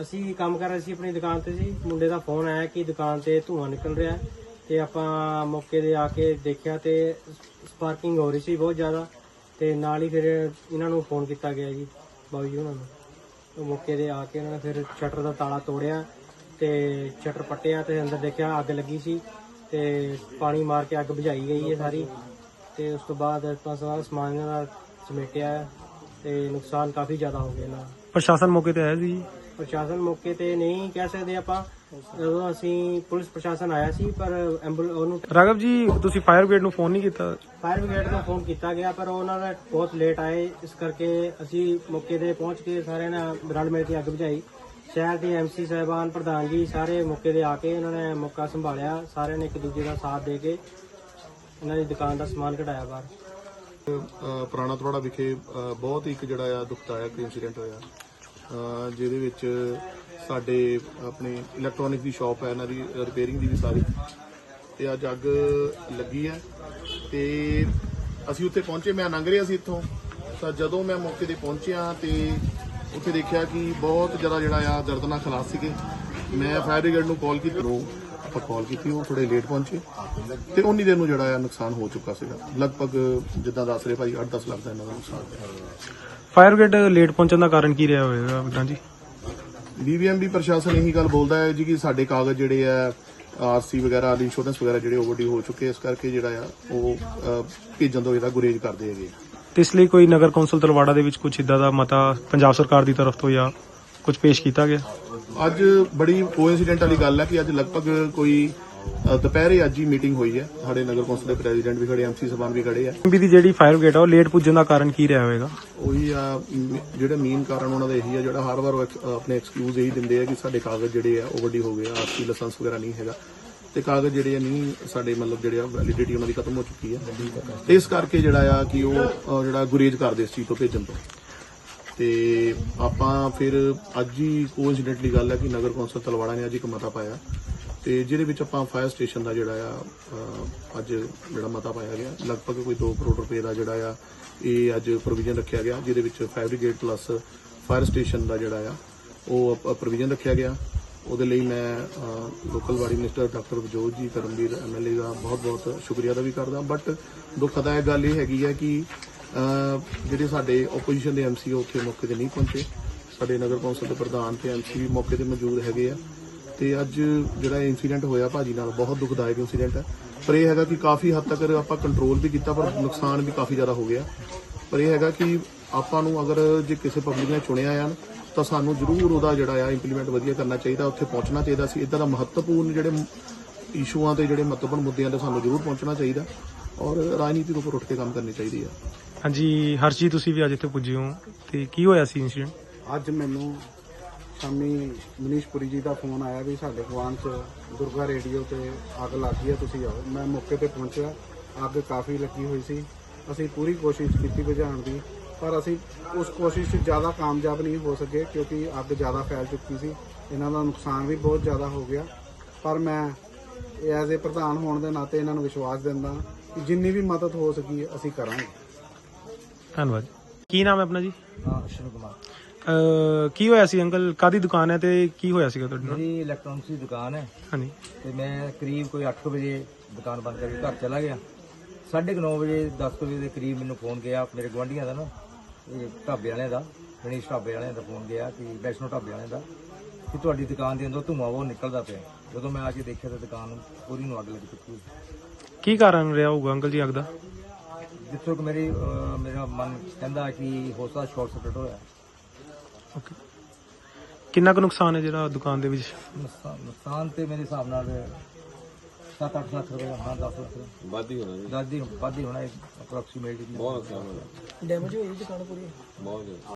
ਅਸੀਂ ਕੰਮ ਕਰ ਰਹੇ ਸੀ ਆਪਣੀ ਦੁਕਾਨ ਤੇ ਸੀ ਮੁੰਡੇ ਦਾ ਫੋਨ ਆਇਆ ਕਿ ਦੁਕਾਨ ਤੇ ਧੂੰਆਂ ਨਿਕਲ ਰਿਹਾ ਹੈ ਤੇ ਆਪਾਂ ਮੌਕੇ ਤੇ ਆ ਕੇ ਦੇਖਿਆ ਤੇ ਸਪਾਰਕਿੰਗ ਹੋ ਰਹੀ ਸੀ ਬਹੁਤ ਜ਼ਿਆਦਾ ਤੇ ਨਾਲ ਹੀ ਫਿਰ ਇਹਨਾਂ ਨੂੰ ਫੋਨ ਕੀਤਾ ਗਿਆ ਜੀ ਬਾਬੂ ਜੀ ਉਹਨਾਂ ਨੂੰ। ਉਹ ਮੌਕੇ ਤੇ ਆ ਕੇ ਇਹਨਾਂ ਨੇ ਫਿਰ ਸ਼ਟਰ ਦਾ ਤਾਲਾ ਤੋੜਿਆ ਤੇ ਸ਼ਟਰ ਪੱਟਿਆ ਤੇ ਅੰਦਰ ਦੇਖਿਆ ਅੱਗ ਲੱਗੀ ਸੀ ਤੇ ਪਾਣੀ ਮਾਰ ਕੇ ਅੱਗ ਬੁਝਾਈ ਗਈ ਹੈ ਸਾਰੀ ਤੇ ਉਸ ਤੋਂ ਬਾਅਦ ਆਪਾਂ ਸਾਰਾ ਸਮਾਨ ਇਹਨਾਂ ਦਾ ਸਮੇਟਿਆ ਹੈ ਤੇ ਨੁਕਸਾਨ ਕਾਫੀ ਜ਼ਿਆਦਾ ਹੋ ਗਿਆ ਇਹਨਾਂ ਦਾ। ਪ੍ਰਸ਼ਾਸਨ ਮੌਕੇ ਤੇ ਆਇਆ ਸੀ ਜੀ? ਪ੍ਰਸ਼ਾਸਨ ਮੌਕੇ ਤੇ ਨਹੀਂ ਕਹਿ ਸਕਦੇ ਆਪਾਂ। ਜਦੋਂ ਅਸੀਂ ਪੁਲਿਸ ਪ੍ਰਸ਼ਾਸਨ ਆਇਆ ਸੀ ਪਰ ਐਂਬੂਲ ਉਹਨੂੰ ਰਾਘਵ ਜੀ ਤੁਸੀਂ ਫਾਇਰ ਬ੍ਰਿਗੇਡ ਨੂੰ ਫੋਨ ਨਹੀਂ ਕੀਤਾ? ਫਾਇਰ ਬ੍ਰਿਗੇਡ ਨੂੰ ਫੋਨ ਕੀਤਾ ਗਿਆ ਪਰ ਉਹਨਾਂ ਦਾ ਬਹੁਤ ਲੇਟ ਆਏ। ਇਸ ਕਰਕੇ ਅਸੀਂ ਮੌਕੇ ਤੇ ਪਹੁੰਚ ਕੇ ਸਾਰਿਆਂ ਨੇ ਰਲ ਮਿਲ ਕੇ ਅੱਗ ਬੁਝਾਈ। ਸ਼ਹਿਰ ਦੇ ਐਮਸੀ ਸਾਹਿਬਾਨ ਪ੍ਰਧਾਨ ਜੀ ਸਾਰੇ ਮੌਕੇ ਤੇ ਆ ਕੇ ਉਹਨਾਂ ਨੇ ਮੌਕਾ ਸੰਭਾਲਿਆ। ਸਾਰਿਆਂ ਨੇ ਇੱਕ ਦੂਜੇ ਦਾ ਸਾਥ ਦੇ ਕੇ ਇਹਨਾਂ ਦੀ ਦੁਕਾਨ ਦਾ ਸਮਾਨ ਕਢਾਇਆ ਬਾਹਰ। ਪੁਰਾਣਾ ਥੋੜਾ ਵਿਖੇ ਬਹੁਤ ਹੀ ਇੱਕ ਜਿਹੜਾ ਆ ਦੁਖਦਾਇਕ ਇਨਸੀਡੈਂਟ ਹੋਇਆ। ਜਿਹਦੇ ਵਿੱਚ ਸਾਡੇ ਆਪਣੇ ਇਲੈਕਟ੍ਰੋਨਿਕ ਦੀ ਸ਼ਾਪ ਹੈ, ਇਹਨਾਂ ਦੀ ਰਿਪੇਅਰਿੰਗ ਦੀ ਵੀ ਸਾਰੀ। ਤੇ ਅੱਜ ਅੱਗ ਲੱਗੀ ਹੈ ਤੇ ਅਸੀਂ ਉੱਥੇ ਪਹੁੰਚੇ, ਮੈਂ ਲੰਘ ਰਿਹਾ ਸੀ ਇੱਥੋਂ। ਤਾਂ ਜਦੋਂ ਮੈਂ ਮੌਕੇ ਤੇ ਪਹੁੰਚਿਆ ਤੇ ਉੱਥੇ ਦੇਖਿਆ ਕਿ ਬਹੁਤ ਜ਼ਿਆਦਾ ਜਿਹੜਾ ਆ ਦਰਦਨਾਕ ਹਾਲਾਤ ਸੀਗੇ। ਮੈਂ ਫਾਇਰ ਬ੍ਰਿਗੇਡ ਨੂੰ ਕਾਲ ਕੀਤੀ। ਉਹ ਆਪਾਂ ਕਾਲ ਕੀਤੀ ਉਹ ਥੋੜੇ ਲੇਟ ਪਹੁੰਚੇ। ਤੇ ਉਨੀ ਦੇਰ ਨੂੰ ਜਿਹੜਾ ਆ ਨੁਕਸਾਨ ਹੋ ਚੁੱਕਾ ਸੀਗਾ। ਲਗਭਗ ਜਿੱਦਾਂ ਦੱਸ ਰਹੇ ਭਾਈ 8-10 ਲੱਖ ਦਾ ਇਹਨਾਂ ਦਾ ਨੁਕਸਾਨ ਹੋਇਆ। ਫਾਇਰ ਬ੍ਰਿਗੇਡ ਲੇਟ ਪਹੁੰਚਣ ਦਾ ਕਾਰਨ ਕੀ ਰਿਹਾ ਹੋਵੇਗਾ ਵਿਕਰਾਂ ਜੀ? ਬੀਬੀਐਮਬੀ ਪ੍ਰਸ਼ਾਸਨ ਇਹੀ ਗੱਲ ਬੋਲਦਾ ਹੈ ਜੀ ਕਿ ਸਾਡੇ ਕਾਗਜ਼ ਜਿਹੜੇ ਆ ਆਰਸੀ ਵਗੈਰਾ ਇੰਸ਼ੋਰੈਂਸ ਵਗੈਰਾ ਜਿਹੜੇ ਓਵਰਡਿਊ ਹੋ ਚੁੱਕੇ ਇਸ ਕਰਕੇ ਜਿਹੜਾ ਆ ਉਹ ਭੇਜਣ ਤੋਂ ਜਿਹੜਾ ਗੁਰੇਜ਼ ਕਰਦੇ ਹੈਗੇ ਤੇ ਇਸ ਲਈ ਕੋਈ ਨਗਰ ਕੌਂਸਲ ਤਲਵਾੜਾ ਦੇ ਵਿੱਚ ਕੁਝ ਇਦਾਂ ਦਾ ਮਤਾ ਪੰਜਾਬ ਸਰਕਾਰ ਦੀ ਤਰਫ ਤੋਂ ਜਾਂ ਕੁਝ ਪੇਸ਼ ਕੀਤਾ ਗਿਆ? ਅੱਜ ਬੜੀ ਕੋਇਨਸੀਡੈਂਟ ਵਾਲੀ ਗੱਲ ਹੈ ਕਿ ਅੱਜ ਲਗਭਗ ਕੋਈ ਦੁਪਹਿਰੇ ਅੱਜ ਹੀ ਮੀਟਿੰਗ ਹੋਈ ਹੈ। ਸਾਡੇ ਨਗਰ ਕੌਂਸਲ ਦੇ ਪ੍ਰੈਜ਼ੀਡੈਂਟ ਵੀ ਖੜੇ ਐਮਸੀ ਸਭਾਨ ਵੀ ਖੜੇ ਆ। ਐਮਪੀ ਦੀ ਜਿਹੜੀ ਫਾਇਰ ਬ੍ਰਿਗੇਡ ਆ ਉਹ ਲੇਟ ਪੁੱਜਣ ਦਾ ਕਾਰਨ ਕੀ ਰਿਹਾ ਹੋਵੇਗਾ? ਉਹੀ ਆ ਮ, ਜਿਹੜਾ ਮੇਨ ਕਾਰਨ ਉਹਨਾਂ ਦਾ ਇਹੀ ਆ ਜਿਹੜਾ ਹਰ ਵਾਰ ਉਹ ਐਕਸ- ਆਪਣੇ ਐਕਸਕਿਊਜ਼ ਇਹੀ ਦਿੰਦੇ ਆ ਕਿ ਸਾਡੇ ਕਾਗਜ਼ ਜਿਹੜੇ ਆ ਓਵਰਡੀ ਹੋ ਗਏ ਆ ਆਰਸੀ ਲਾਇਸੈਂਸ ਵਗੈਰਾ ਨਹੀਂ ਹੈਗਾ। ਤੇ ਕਾਗਜ਼ ਜਿਹੜੇ ਆ ਨਹੀਂ ਸਾਡੇ ਮਤਲਬ ਜਿਹੜੇ ਆ ਵੈਲਿਡਿਟੀ ਉਹਨਾਂ ਦੀ ਖਤਮ ਹੋ ਚੁੱਕੀ ਆ। ਤੇ ਇਸ ਕਰਕੇ ਜਿਹੜਾ ਆ ਕਿ ਉਹ ਅ, ਜਿਹੜਾ ਗੁਰੇਜ਼ ਕਰਦੇ ਇਸ ਚੀਜ਼ ਤੋਂ ਭੇਜਣ ਤੋਂ। ਤੇ ਆਪਾਂ ਫਿਰ ਅੱਜ ਹੀ ਕੋਇਨਸੀਡੈਂਟਲੀ ਗੱਲ ਹੈ ਕਿ ਨਗਰ ਕੌਂਸਲ ਤਲਵਾੜਾ ਨੇ ਅੱਜ ਇੱਕ ਮਤਾ ਪਾਇਆ ਤੇ ਜਿਹਦੇ ਵਿੱਚ ਆਪਾਂ ਫਾਇਰ ਸਟੇਸ਼ਨ ਦਾ ਜਿਹੜਾ ਆ ਅੱਜ ਜਿਹੜਾ ਮਤਾ ਪਾਇਆ ਗਿਆ। ਲਗਭਗ ਕੋਈ 2 ਕਰੋੜ ਰੁਪਏ ਦਾ ਜਿਹੜਾ ਆ, ਇਹ ਅੱਜ ਪ੍ਰੋਵੀਜ਼ਨ ਰੱਖਿਆ ਗਿਆ, ਜਿਹਦੇ ਵਿੱਚ fire brigade plus fire station ਦਾ ਜਿਹੜਾ ਆ, ਉਹ ਪ੍ਰੋਵੀਜ਼ਨ ਰੱਖਿਆ ਗਿਆ। ਉਹਦੇ ਲਈ ਮੈਂ local body minister doctor Bajot ji Karamvir MLA ਦਾ ਬਹੁਤ-ਬਹੁਤ ਸ਼ੁਕਰੀਆ ਦਾ ਵੀ ਕਰਦਾ। ਬਟ ਦੁਖਦਾਇਕ ਗੱਲ ਇਹ ਹੈਗੀ ਹੈ ਕਿ ਜਿਹੜੇ ਸਾਡੇ ਆਪੋਜੀਸ਼ਨ ਦੇ ਐਮਸੀ ਉੱਥੇ ਮੌਕੇ ਤੇ ਨਹੀਂ ਪਹੁੰਚੇ। ਸਾਡੇ ਨਗਰ ਕੌਂਸਲ ਦੇ ਪ੍ਰਧਾਨ ਤੇ ਐਮਸੀ ਵੀ ਮੌਕੇ ਤੇ ਮੌਜੂਦ ਹੈਗੇ ਆ। ਤੇ ਅੱਜ ਜਿਹੜਾ ਇਨਸੀਡੈਂਟ ਹੋਇਆ ਭਾਜੀ ਨਾਲ, ਬਹੁਤ ਦੁਖਦਾਇਕ ਇਨਸੀਡੈਂਟ ਹੈ ਪਰ ਇਹ ਹੈਗਾ ਕਿ ਕਾਫੀ ਹੱਦ ਤੱਕ ਆਪਾਂ ਕੰਟਰੋਲ ਵੀ ਕੀਤਾ, ਪਰ ਨੁਕਸਾਨ ਵੀ ਕਾਫੀ ਜ਼ਿਆਦਾ ਹੋ ਗਿਆ। ਪਰ ਇਹ ਹੈਗਾ ਕਿ ਆਪਾਂ ਨੂੰ ਅਗਰ ਜੇ ਕਿਸੇ ਪਬਲਿਕ ਨੇ ਚੁਣਿਆ ਆ ਤਾਂ ਸਾਨੂੰ ਜ਼ਰੂਰ ਉਹਦਾ ਜਿਹੜਾ ਆ ਇੰਪਲੀਮੈਂਟ ਵਧੀਆ ਕਰਨਾ ਚਾਹੀਦਾ, ਉੱਥੇ ਪਹੁੰਚਣਾ ਚਾਹੀਦਾ ਸੀ। ਇਦਾਂ ਦਾ ਮਹੱਤਵਪੂਰਨ ਜਿਹੜੇ ਇਸ਼ੂਆਂ ਤੇ ਜਿਹੜੇ ਮਹੱਤਵਪੂਰਨ ਮੁੱਦਿਆਂ ਤੇ ਸਾਨੂੰ ਜ਼ਰੂਰ ਪਹੁੰਚਣਾ ਚਾਹੀਦਾ। ਔਰ ਰਾਜਨੀਤੀ ਦੇ ਉੱਪਰ ਉੱਠ ਕੇ ਕੰਮ ਕਰਨੀ ਚਾਹੀਦੀ ਆ। ਹਾਂਜੀ ਹਰਸ਼ੀ ਤੁਸੀਂ ਵੀ ਅੱਜ ਇੱਥੇ ਪੁੱਜੇ ਹੋ ਤੇ ਕੀ ਹੋਇਆ ਸੀ ਇਨਸੀਡੈਂਟ ਅੱਜ ਮੈਨੂੰ ਸ਼ਾਮੀ ਮਨੀਸ਼ਪੁਰੀ ਜੀ ਦਾ ਫੋਨ ਆਇਆ ਵੀ ਸਾਡੇ ਗਵਾਂਢ ਚ ਦੁਰਗਾ ਰੇਡੀਓ ਤੇ ਅੱਗ ਲੱਗ ਗਈ ਹੈ ਤੁਸੀਂ ਆਓ। ਮੈਂ ਮੌਕੇ ਤੇ ਪਹੁੰਚਿਆ, ਅੱਗ ਕਾਫੀ ਲੱਗੀ ਹੋਈ ਸੀ। ਅਸੀਂ ਪੂਰੀ ਕੋਸ਼ਿਸ਼ ਕੀਤੀ ਬੁਝਾਉਣ ਦੀ, ਪਰ ਅਸੀਂ ਉਸ ਕੋਸ਼ਿਸ਼ 'ਚ ਜ਼ਿਆਦਾ ਕਾਮਯਾਬ ਨਹੀਂ ਹੋ ਸਕੇ ਕਿਉਂਕਿ ਅੱਗ ਜ਼ਿਆਦਾ ਫੈਲ ਚੁੱਕੀ ਸੀ। ਇਹਨਾਂ ਦਾ ਨੁਕਸਾਨ ਵੀ ਬਹੁਤ ਜ਼ਿਆਦਾ ਹੋ ਗਿਆ। ਪਰ ਮੈਂ ਐਜ਼ ਏ ਪ੍ਰਧਾਨ ਹੋਣ ਦੇ ਨਾਤੇ ਇਹਨਾਂ ਨੂੰ ਵਿਸ਼ਵਾਸ ਦਿੰਦਾ ਕਿ ਜਿੰਨੀ ਵੀ ਮਦਦ ਹੋ ਸਕੀ ਅਸੀਂ ਕਰਾਂਗੇ। ਧੰਨਵਾਦ ਕੀ ਨਾਮ ਹੈ ਆਪਣਾ ਜੀ? ਹਾਂ ਕੁਮਾਰ। ਅਹ ਕੀ ਹੋਇਆ ਸੀ ਅੰਕਲ? ਕਾਦੀ ਦੁਕਾਨ ਹੈ ਤੇ ਕੀ ਹੋਇਆ ਸੀਗਾ ਤੁਹਾਡੇ ਨਾਲ? ਮੇਰੀ ਇਲੈਕਟ੍ਰੋਨਿਕਸ ਦੀ ਦੁਕਾਨ ਹੈ। ਹਾਂਜੀ। ਤੇ ਮੈਂ ਕਰੀਬ ਕੋਈ 8 ਵਜੇ ਦੁਕਾਨ ਬੰਦ ਕਰਕੇ ਘਰ ਚਲਾ ਗਿਆ। 9:30 ਵਜੇ 10 ਵਜੇ ਦੇ ਕਰੀਬ ਮੈਨੂੰ ਫੋਨ ਗਿਆ ਮੇਰੇ ਗੁਆਂਢੀਆਂ ਦਾ ਨਾ ਇਹ ਢਾਬੇ ਵਾਲਿਆਂ ਦਾ ਗਣੇਸ਼ ਢਾਬੇ ਵਾਲਿਆਂ ਦਾ ਫੋਨ ਗਿਆ ਕਿ ਵੈਸ਼ਨੋ ਢਾਬੇ ਵਾਲਿਆਂ ਦਾ ਕਿ ਤੁਹਾਡੀ ਦੁਕਾਨ ਦੇ ਅੰਦਰੋਂ ਧੂੰਆਂ ਉਹ ਨਿਕਲਦਾ ਪਿਆ। ਜਦੋਂ ਮੈਂ ਆ ਕੇ ਦੇਖਿਆ ਤਾਂ ਦੁਕਾਨ ਪੂਰੀ ਨੂੰ ਅੱਗ ਲੱਗ ਚੁੱਕੀ ਸੀ। ਕੀ ਕਾਰਨ ਰਿਹਾ ਹੋਊਗਾ ਅੰਕਲ ਜੀ ਅੱਗ ਦਾ? ਜਿੱਥੋਂ ਕਿ ਮੇਰੀ ਅਹ, ਮੇਰਾ ਮਨ ਕਹਿੰਦਾ ਕਿ ਹੋ ਸਕਦਾ ਸ਼ਾਰਟ ਸਰਕਟ ਹੋਇਆ। ਓਕੇ ਕਿੰਨਾ ਕੁ ਨੁਕਸਾਨ ਹੈ ਜਿਹੜਾ ਦੁਕਾਨ ਦੇ ਵਿੱਚ? ਨੁਕਸਾਨ ਨੁਕਸਾਨ ਤੇ ਮੇਰੇ ਹਿਸਾਬ ਨਾਲ 7-8 ਲੱਖ ਰੁਪਏ ਦਾ ਹਾਂ 10 ਲੱਖ ਵਾਧੀ ਹੋਣਾ ਜੀ। ਵਾਧੀ ਵਾਧੀ ਹੋਣਾ ਅਪਰੋਕਸੀਮੇਟਲੀ ਬਹੁਤ ਨੁਕਸਾਨ ਹੋਣਾ ਡੈਮੇਜ ਹੋਈ ਦੁਕਾਨ ਪੂਰੀ? ਬਹੁਤ